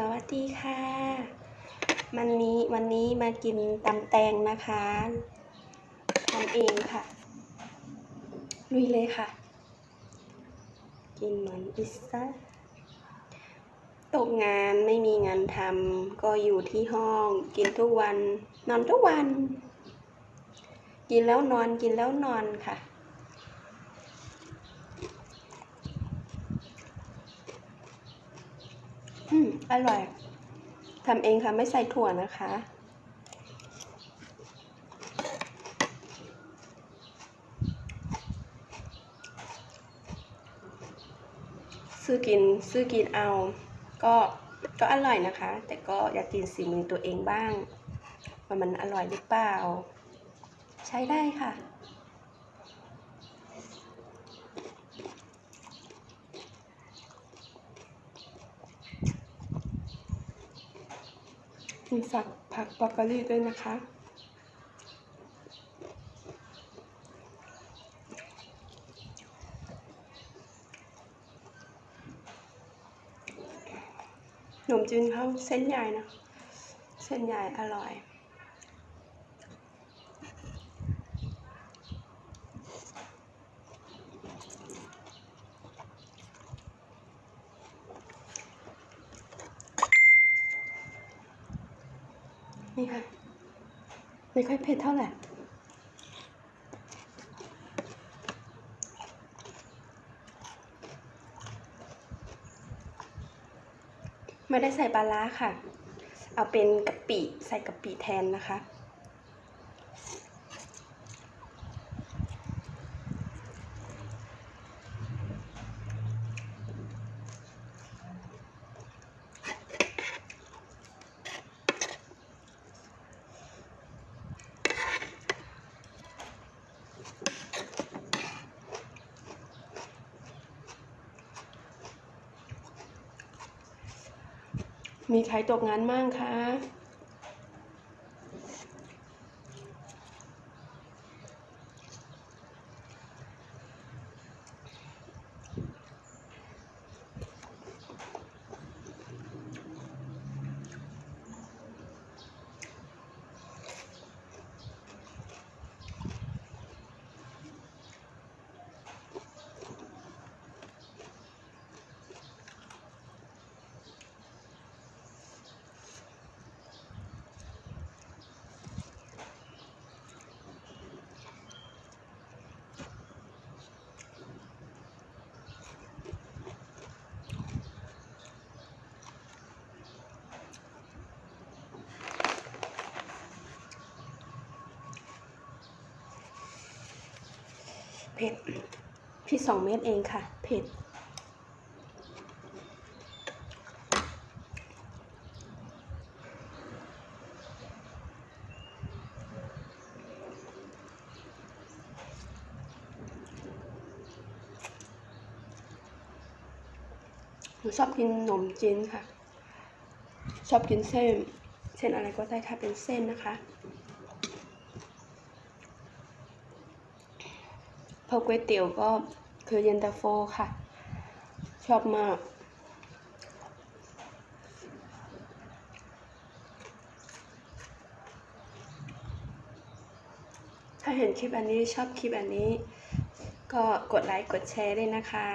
สวัสดีค่ะ วันนี้วันนี้มากินตำแตงนะคะทำเองค่ะลุยเลยค่ะ กินเหมือนพิซซ่าตกงานไม่มีงานทำก็อยู่ที่ห้องกินทุกวัน นอนทุกวัน กินแล้วนอนกินแล้วนอนค่ะ อืมอร่อยทำเองค่ะ ไม่ใส่ถั่วนะคะ ซื้อกินซื้อกินเอา ก็ก็อร่อยนะคะ แต่ก็อยากกินสีมือตัวเองบ้างว่ามันอร่อยหรือเปล่า ใช้ได้ค่ะ มีฝักผักบรอกโคลีด้วยนะคะขนมจีนเขาเส้นใหญ่นะ เส้นใหญ่อร่อย นี่ค่ะ ไม่ค่อยเผ็ดเท่าไหร่ไม่ได้ใส่ปลาร้าค่ะ เอาเป็นกะปิใส่กะปิแทนนะคะ มีใครตกงานมั่งคะ เผ็ดพี่สองเม็ดเองค่ะ เผ็ด หนูชอบกินขนมจีนค่ะ ชอบกินเส้น เส้นอะไรก็ได้ค่ะ เป็นเส้นนะคะ พอก๋วยเตี๋ยวก็คือเย็นตาโฟค่ะ ชอบมากถ้าเห็นคลิปอันนี้ชอบคลิปอันนี้ ก็กดไลค์กดแชร์ด้วยนะคะ